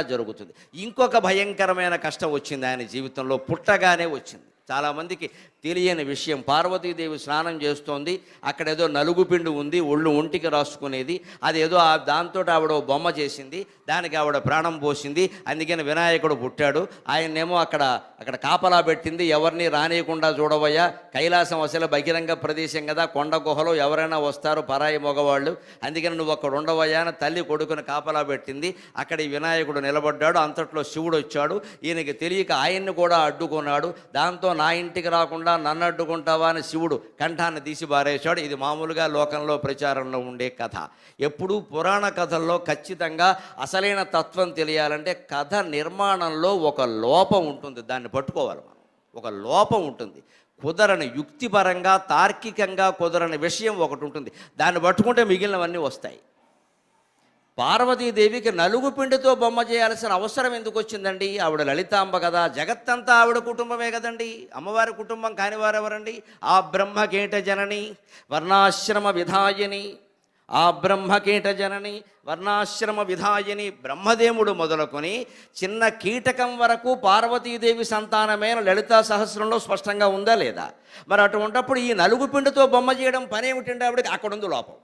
జరుగుతుంది. ఇంకొక భయంకరమైన కష్టం వచ్చింది ఆయన జీవితంలో పుట్టగానే వచ్చింది. చాలామందికి తెలియని విషయం. పార్వతీదేవి స్నానం చేస్తోంది. అక్కడ ఏదో నలుగు పిండి ఉంది ఒళ్ళు ఒంటికి రాసుకునేది. అది ఏదో ఆ దాంతో ఆవిడ బొమ్మ చేసింది. దానికి ఆవిడ ప్రాణం పోసింది. అందుకని వినాయకుడు పుట్టాడు. ఆయన్నేమో అక్కడ అక్కడ కాపలా పెట్టింది. ఎవరిని రానియకుండా చూడవయ్యా. కైలాసం అసలు బహిరంగ ప్రదేశం కదా. కొండ గుహలో ఎవరైనా వస్తారు పరాయి మగవాళ్ళు. అందుకని నువ్వు అక్కడ ఉండవయ్యా అని తల్లి కొడుకుని కాపలా పెట్టింది. అక్కడ ఈ వినాయకుడు నిలబడ్డాడు. అంతట్లో శివుడు వచ్చాడు. ఈయనకి తెలియక ఆయన్ని కూడా అడ్డుకున్నాడు. దాంతో నా ఇంటికి రాకుండా నన్ను అడ్డుకుంటావా అని శివుడు కంఠాన్ని తీసి బారేశాడు. ఇది మామూలుగా లోకంలో ప్రచారంలో ఉండే కథ. ఎప్పుడూ పురాణ కథల్లో ఖచ్చితంగా అసలైన తత్వం తెలియాలంటే కథ నిర్మాణంలో ఒక లోపం ఉంటుంది. దాన్ని పట్టుకోవాలి మనం. ఒక లోపం ఉంటుంది. కుదరని యుక్తిపరంగా తార్కికంగా కుదరని విషయం ఒకటి ఉంటుంది. దాన్ని పట్టుకుంటే మిగిలినవన్నీ వస్తాయి. పార్వతీదేవికి నలుగు పిండితో బొమ్మ చేయాల్సిన అవసరం ఎందుకు వచ్చిందండి? ఆవిడ లలితాంబ కదా జగత్తంతా ఆవిడ కుటుంబమే కదండి. అమ్మవారి కుటుంబం కాని వారెవరండి? ఆ బ్రహ్మకేట జనని వర్ణాశ్రమ విధాయని. ఆ బ్రహ్మకీట జనని వర్ణాశ్రమ విధాయని బ్రహ్మదేవుడు మొదలుకొని చిన్న కీటకం వరకు పార్వతీదేవి సంతానమైన లలితా సహస్రంలో స్పష్టంగా ఉందా లేదా? మరి అటువంటప్పుడు ఈ నలుగు పిండితో బొమ్మ చేయడం పనేమిటండి ఆవిడకి? అక్కడ ఉంది లోపం.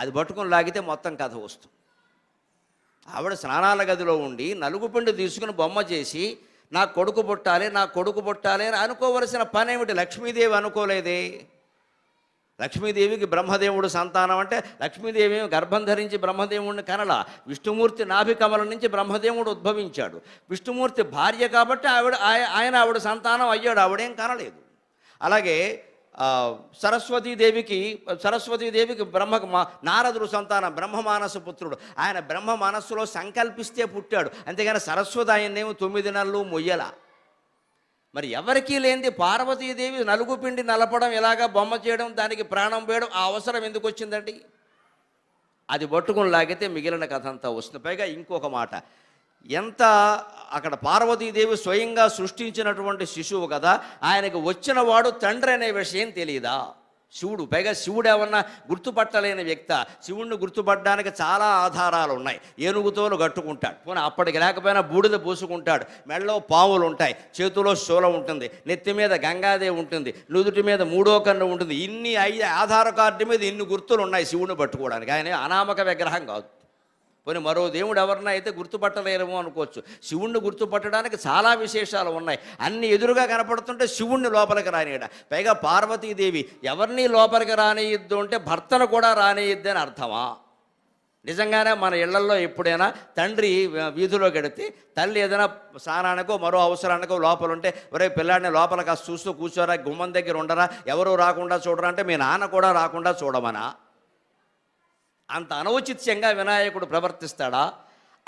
అది పట్టుకొని లాగితే మొత్తం కథ వస్తుంది. ఆవిడ స్నానాల గదిలో ఉండి నలుగుపిండి తీసుకుని బొమ్మ చేసి నా కొడుకు పుట్టాలి నా కొడుకు పుట్టాలి అని అనుకోవలసిన పని ఏమిటి లక్ష్మీదేవి అనుకోలేదే. లక్ష్మీదేవికి బ్రహ్మదేవుడు సంతానం అంటే లక్ష్మీదేవి గర్భం ధరించి బ్రహ్మదేవుడిని కనల. విష్ణుమూర్తి నాభికమల నుంచి బ్రహ్మదేవుడు ఉద్భవించాడు. విష్ణుమూర్తి భార్య కాబట్టి ఆవిడ ఆయన ఆవిడ సంతానం అయ్యాడు. ఆవిడేం కనలేదు. అలాగే సరస్వతీదేవికి సరస్వతీదేవికి బ్రహ్మ మా- నారదుడు సంతానం బ్రహ్మమానస పుత్రుడు. ఆయన బ్రహ్మ మనస్సులో సంకల్పిస్తే పుట్టాడు. అంతేగాని సరస్వతి ఆయన్నేమో తొమ్మిది నెలలు మొయ్యల. మరి ఎవరికీ లేనిది పార్వతీదేవి నలుగు పిండి నలపడం ఎలాగా బొమ్మ చేయడం దానికి ప్రాణం పోయడం ఆ అవసరం ఎందుకు వచ్చిందండి? అది పట్టుకుని లాగితే మిగిలిన కథ అంతా వస్తుంది. పైగా ఇంకొక మాట. ఎంత అక్కడ పార్వతీదేవి స్వయంగా సృష్టించినటువంటి శిశువు కదా ఆయనకు వచ్చిన వాడు తండ్రి అనే విషయం తెలియదా శివుడు పైగా శివుడు ఏమన్నా గుర్తుపట్టలేని వ్యక్త. శివుణ్ణి గుర్తుపట్టడానికి చాలా ఆధారాలు ఉన్నాయి. ఏనుగుతోలు కట్టుకుంటాడు. పోనీ అప్పటికి లేకపోయినా బూడిద పూసుకుంటాడు. మెడలో పావులు ఉంటాయి. చేతిలో శూలం ఉంటుంది. నెత్తి మీద గంగాదేవి ఉంటుంది. నుదుటి మీద మూడో కన్ను ఉంటుంది. ఇన్ని ఐదు ఆధార కార్డు మీద ఇన్ని గుర్తులు ఉన్నాయి శివుని పట్టుకోవడానికి. ఆయన అనామక విగ్రహం కాదు. పోనీ మరో దేవుడు ఎవరినైతే అయితే గుర్తుపట్టలేరేమో అనుకోవచ్చు. శివుణ్ణి గుర్తుపట్టడానికి చాలా విశేషాలు ఉన్నాయి. అన్ని ఎదురుగా కనపడుతుంటే శివుణ్ణి లోపలికి రానియడ. పైగా పార్వతీదేవి ఎవరిని లోపలికి రానియద్దు అంటే భర్తను కూడా రానియద్దు అని అర్థమా? నిజంగానే మన ఇళ్ళలో ఎప్పుడైనా తండ్రి వీధిలోకి వెడితే తల్లి ఏదైనా స్నానానికో మరో అవసరానికో లోపల ఉంటే ఒరే పిల్లాడిని లోపల కాస్త చూస్తూ కూర్చోరా గుమ్మం దగ్గర ఉండరా ఎవరు రాకుండా చూడరా అంటే మీ నాన్న కూడా రాకుండా చూడమనా? అంత అనౌచిత్యంగా వినాయకుడు ప్రవర్తిస్తాడా?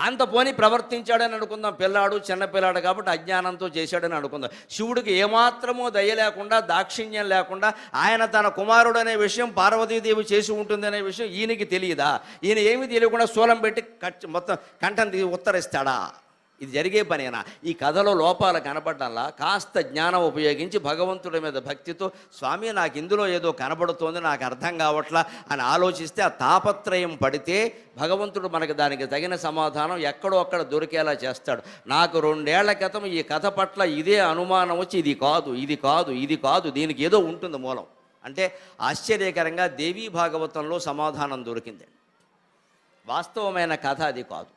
అంత పోని ప్రవర్తించాడని అనుకుందాం పిల్లాడు చిన్న పిల్లాడు కాబట్టి అజ్ఞానంతో చేశాడని అనుకుందాం. శివుడికి ఏమాత్రమూ దయ లేకుండా దాక్షిణ్యం లేకుండా ఆయన తన కుమారుడు అనే విషయం పార్వతీదేవి చేసి ఉంటుందనే విషయం ఈయనకి తెలియదా? ఈయన ఏమీ తెలియకుండా శూలం పెట్టి కట్ మొత్తం కంఠం ఉత్తరిస్తాడా? ఇది జరిగే పనేనా? ఈ కథలో లోపాలు కనపడ్డంలా కాస్త జ్ఞానం ఉపయోగించి భగవంతుడి మీద భక్తితో స్వామి నాకు ఇందులో ఏదో కనబడుతోంది నాకు అర్థం కావట్లా అని ఆలోచిస్తే ఆ తాపత్రయం పడితే భగవంతుడు మనకు దానికి తగిన సమాధానం ఎక్కడో అక్కడ దొరికేలా చేస్తాడు. నాకు రెండేళ్ళ క్రితం ఈ కథ పట్ల ఇదే అనుమానం వచ్చి ఇది కాదు ఇది కాదు ఇది కాదు దీనికి ఏదో ఉంటుంది మూలం. అంటే ఆశ్చర్యకరంగా దేవీ భాగవతంలో సమాధానం దొరికింది. వాస్తవమైన కథ అది కాదు.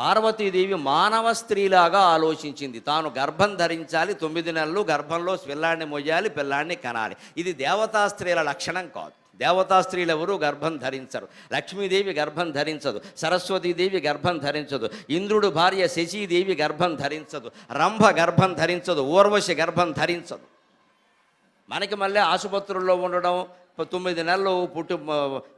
పార్వతీదేవి మానవ స్త్రీలాగా ఆలోచించింది. తాను గర్భం ధరించాలి తొమ్మిది నెలలు గర్భంలో పిల్లాన్ని మొయ్యాలి పిల్లాన్ని కనాలి. ఇది దేవతా స్త్రీల లక్షణం కాదు. దేవతా స్త్రీలు ఎవరు గర్భం ధరించరు. లక్ష్మీదేవి గర్భం ధరించదు. సరస్వతీదేవి గర్భం ధరించదు. ఇంద్రుడు భార్య శశీదేవి గర్భం ధరించదు. రంభ గర్భం ధరించదు. ఊర్వశి గర్భం ధరించదు. మనకి మళ్ళీ ఆసుపత్రుల్లో ఉండడం తొమ్మిది నెలలు పుట్టు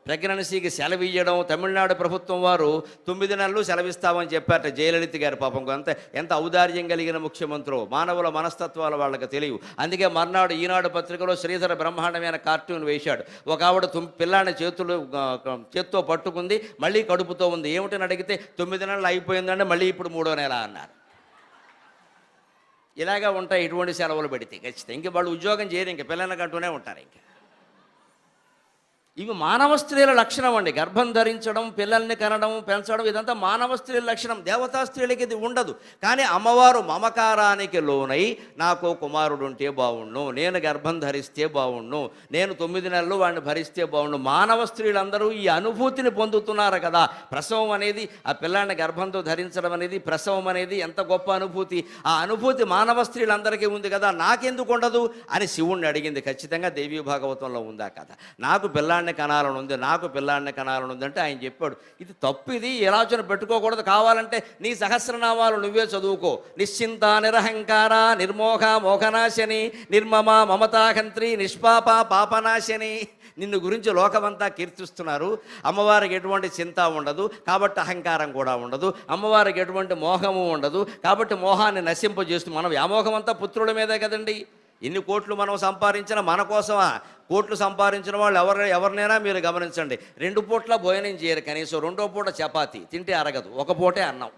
ప్రెగ్నెన్సీకి సెలవు ఇవ్వడం తమిళనాడు ప్రభుత్వం వారు తొమ్మిది నెలలు సెలవిస్తామని చెప్పారట జయలలిత గారి పాపం అంత ఎంత ఔదార్యం కలిగిన ముఖ్యమంత్రు మానవుల మనస్తత్వాలు వాళ్ళకి తెలియవు. అందుకే మర్నాడు ఈనాడు పత్రికలో శ్రీధర బ్రహ్మాండమైన కార్టూన్ వేశాడు. ఒక ఆవిడ తుమ్ పిల్లాన్ని చేతులు చేత్తో పట్టుకుంది మళ్ళీ కడుపుతో ఉంది. ఏమిటని అడిగితే తొమ్మిది నెలలు అయిపోయిందంటే మళ్ళీ ఇప్పుడు మూడో నెల అన్నారు. ఇలాగా ఉంటాయి ఇటువంటి సెలవులు పెడితే ఖచ్చితంగా. ఇంక వాళ్ళు ఉద్యోగం చేయరు ఇంక పిల్లలకంటూనే ఉంటారు ఇంకా. ఇవి మానవ స్త్రీల లక్షణం అండి. గర్భం ధరించడం పిల్లల్ని కనడం పెంచడం ఇదంతా మానవ స్త్రీల లక్షణం. దేవతా స్త్రీలకి ఇది ఉండదు. కానీ అమ్మవారు మమకారానికి లోనై నాకు కుమారుడు ఉంటే బాగుండు నేను గర్భం ధరిస్తే బాగుండు నేను తొమ్మిది నెలలు వాడిని భరిస్తే బాగుండు మానవ స్త్రీలందరూ ఈ అనుభూతిని పొందుతున్నారు కదా. ప్రసవం అనేది ఆ పిల్లాన్ని గర్భంతో ధరించడం అనేది ప్రసవం అనేది ఎంత గొప్ప అనుభూతి. ఆ అనుభూతి మానవ స్త్రీలందరికీ ఉంది కదా. నాకెందుకు ఉండదు? అని శివుణ్ణి అడిగింది. ఖచ్చితంగా దేవీ భాగవతంలో ఉందా కదా నాకు పిల్లాన్ని కనాలని ఉంది నాకు పిల్లాడిని కనాలని ఉంది అంటే ఆయన చెప్పాడు ఇది తప్పు ఇది ఈ పెట్టుకోకూడదు కావాలంటే నీ సహస్రనామాలు నువ్వే చదువుకో. నిశ్చింత నిరహంకార నిర్మోహ మోహనాశని నిర్మమ మమతాహంత్రి నిష్పాప పాపనాశని. నిన్ను గురించి లోకమంతా కీర్తిస్తున్నారు. అమ్మవారికి ఎటువంటి చింత ఉండదు కాబట్టి అహంకారం కూడా ఉండదు. అమ్మవారికి ఎటువంటి మోహము ఉండదు కాబట్టి మోహాన్ని నశింపజేస్తూ మనం వ్యామోహం అంతా పుత్రుల మీదే కదండి. ఎన్ని కోట్లు మనం సంపాదించినా మన కోసమా? కోట్లు సంపాదించిన వాళ్ళు ఎవరు ఎవరినైనా మీరు గమనించండి. రెండు పూట్ల భోజనం చేయరు కనీసం రెండో పూట చపాతి. తింటే అరగదు ఒక పూటే అన్నం.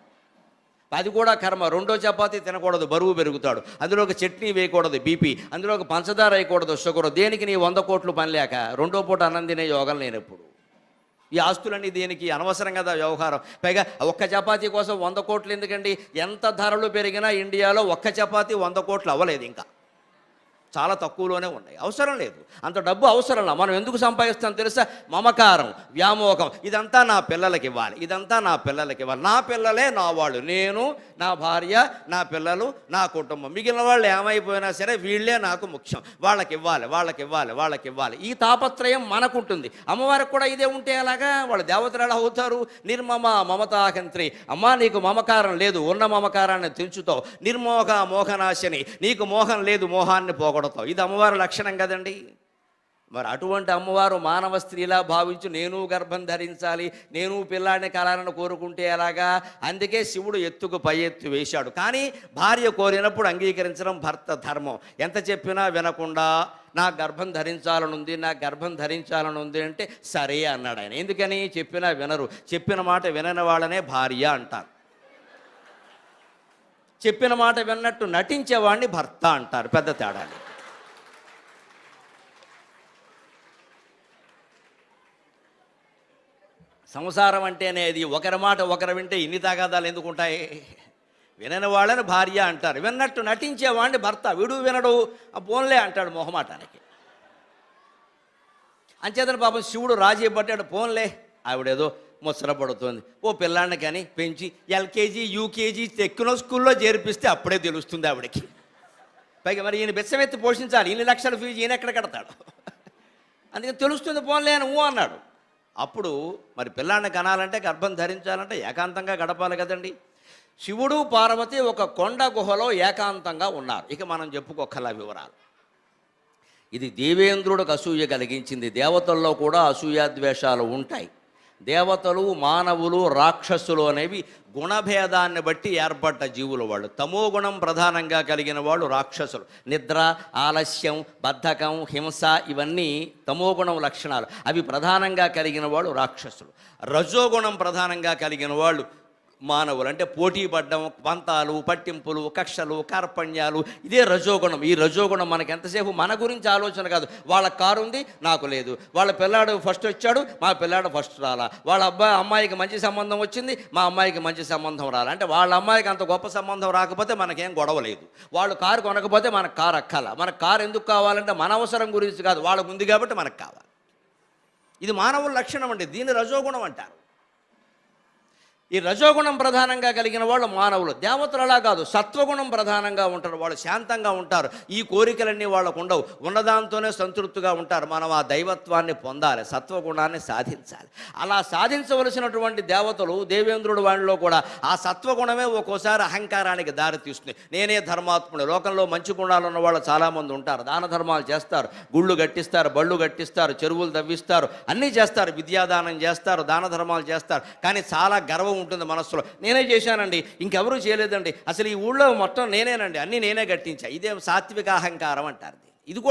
అది కూడా కర్మ రెండో చపాతీ తినకూడదు బరువు పెరుగుతాడు. అందులో ఒక చట్నీ వేయకూడదు బీపీ. అందులో ఒక పంచదార వేయకూడదు షుగర్. దేనికి నీ వంద కోట్లు పని లేక రెండో పూట అన్నం తినే యోగం లేనప్పుడు? ఈ ఆస్తులన్నీ దేనికి? అనవసరం కదా వ్యవహారం. పైగా ఒక్క చపాతీ కోసం వంద కోట్లు ఎందుకండి? ఎంత ధరలు పెరిగినా ఇండియాలో ఒక్క చపాతీ వంద కోట్లు అవ్వలేదు ఇంకా. చాలా తక్కువలోనే ఉన్నాయి. అవసరం లేదు. అంత డబ్బు అవసరం లేదు. మనం ఎందుకు సంపాదిస్తాం తెలుసా? మమకారం వ్యామోహం. ఇదంతా నా పిల్లలకి ఇవ్వాలి. ఇదంతా నా పిల్లలకి ఇవ్వాలి. నా పిల్లలే నా వాళ్ళు. నేను నా భార్య నా పిల్లలు నా కుటుంబం. మిగిలిన వాళ్ళు ఏమైపోయినా సరే వీళ్ళే నాకు ముఖ్యం. వాళ్ళకి ఇవ్వాలి వాళ్ళకి ఇవ్వాలి వాళ్ళకి ఇవ్వాలి. ఈ తాపత్రయం మనకుంటుంది. అమ్మవారికి కూడా ఇదే ఉంటే అలాగా వాళ్ళు దేవతలు ఎలా అవుతారు. నిర్మమ మమతాహంత్రి. అమ్మా నీకు మమకారం లేదు. ఉన్న మమకారాన్ని తెంచుతావు. నిర్మోహ మోహనాశని. నీకు మోహం లేదు. మోహాన్ని పోగొడతావు ఇది అమ్మవారి లక్షణం కదండి. మరి అటువంటి అమ్మవారు మానవ స్త్రీలా భావించు నేను గర్భం ధరించాలి నేను పిల్లాడిని కలాలను కోరుకుంటే ఎలాగా? అందుకే శివుడు ఎత్తుకు పై ఎత్తు వేశాడు. కానీ భార్య కోరినప్పుడు అంగీకరించడం భర్త ధర్మం. ఎంత చెప్పినా వినకుండా నా గర్భం ధరించాలనుంది నా గర్భం ధరించాలనుంది అంటే సరే అన్నాడు ఆయన. ఎందుకని? చెప్పినా వినరు. చెప్పిన మాట వినని వాళ్ళనే భార్య అంటారు. చెప్పిన మాట విన్నట్టు నటించేవాడిని భర్త అంటారు. పెద్ద తేడాలి. సంసారం అంటేనే అది ఒకరి మాట ఒకరు వింటే ఇన్ని తగాదాలు ఎందుకు ఉంటాయి? వినని వాళ్ళని భార్య అంటారు. విన్నట్టు నటించేవాడిని భర్త. విడు వినడు. ఆ పోన్లే అంటాడు మొహమాటానికి. అంచేతన పాపం శివుడు రాజీ పట్టాడు పోన్లే. ఆవిడేదో ముచ్చట పడుతుంది ఓ పిల్లాన్ని కానీ పెంచి ఎల్కేజీ యూకేజీ ఎక్కిన స్కూల్లో చేర్పిస్తే అప్పుడే తెలుస్తుంది ఆవిడకి. పైగా మరి ఈయన బెచ్చమెత్తి పోషించాలి. ఇన్ని లక్షల ఫీజు ఈయన ఎక్కడ కడతాడు? అందుకని తెలుస్తుంది పోన్లే అని ఊ అన్నాడు. అప్పుడు మరి పిల్లాన్ని కనాలంటే గర్భం ధరించాలంటే ఏకాంతంగా గడపాలి కదండి. శివుడు పార్వతి ఒక కొండ గుహలో ఏకాంతంగా ఉన్నారు. ఇక మనం చెప్పుకోకల వివరాలు. ఇది దేవేంద్రుడికి అసూయ కలిగించింది. దేవతల్లో కూడా అసూయాద్వేషాలు ఉంటాయి. దేవతలు మానవులు రాక్షసులు అనేవి గుణభేదాన్ని బట్టి ఏర్పడ్డ జీవులు వాళ్ళు. తమో గుణం ప్రధానంగా కలిగిన వాళ్ళు రాక్షసులు. నిద్ర ఆలస్యం బద్ధకం హింస ఇవన్నీ తమోగుణం లక్షణాలు. అవి ప్రధానంగా కలిగిన వాళ్ళు రాక్షసులు. రజోగుణం ప్రధానంగా కలిగిన వాళ్ళు మానవులు అంటే పోటీ పడ్డం పంతాలు పట్టింపులు కక్షలు కార్పణ్యాలు ఇదే రజోగుణం. ఈ రజోగుణం మనకి ఎంతసేపు? మన గురించి ఆలోచన కాదు. వాళ్ళ కారు ఉంది నాకు లేదు. వాళ్ళ పిల్లాడు ఫస్ట్ వచ్చాడు మా పిల్లాడు ఫస్ట్ రాలా. వాళ్ళ అబ్బాయి అమ్మాయికి మంచి సంబంధం వచ్చింది మా అమ్మాయికి మంచి సంబంధం రాలా. అంటే వాళ్ళ అమ్మాయికి అంత గొప్ప సంబంధం రాకపోతే మనకేం గొడవ లేదు. వాళ్ళు కారు కొనకపోతే మనకు కారు అక్కల. మన కారు ఎందుకు కావాలంటే మన అవసరం గురించి కాదు. వాళ్ళకు ఉంది కాబట్టి మనకు కావాలి. ఇది మానవుల లక్షణం అండి. దీన్ని రజోగుణం అంటారు. ఈ రజోగుణం ప్రధానంగా కలిగిన వాళ్ళు మానవులు. దేవతలు అలా కాదు సత్వగుణం ప్రధానంగా ఉంటారు. వాళ్ళు శాంతంగా ఉంటారు. ఈ కోరికలన్నీ వాళ్ళకు ఉండవు. ఉన్నదాంతోనే సంతృప్తిగా ఉంటారు. మనం ఆ దైవత్వాన్ని పొందాలి సత్వగుణాన్ని సాధించాలి. అలా సాధించవలసినటువంటి దేవతలు దేవేంద్రుడు వాళ్ళలో కూడా ఆ సత్వగుణమే ఒక్కోసారి అహంకారానికి దారితీస్తుంది నేనే ధర్మాత్ముడు లోకంలో మంచి గుణాలు ఉన్న వాళ్ళు చాలామంది ఉంటారు. దాన ధర్మాలు చేస్తారు. గుళ్ళు కట్టిస్తారు బళ్ళు కట్టిస్తారు చెరువులు తవ్విస్తారు. అన్నీ చేస్తారు. విద్యాదానం చేస్తారు దాన ధర్మాలు చేస్తారు. కానీ చాలా గర్వ ఉంటుంది మనస్సులో. నేనే చేశానండి. ఇంకెవరూ చేయలేదండి. అసలు ఈ ఊళ్ళో మొత్తం నేనేనండి. అన్నీ నేనే కట్టించా. ఇదే సాత్విక అహంకారం అంటారు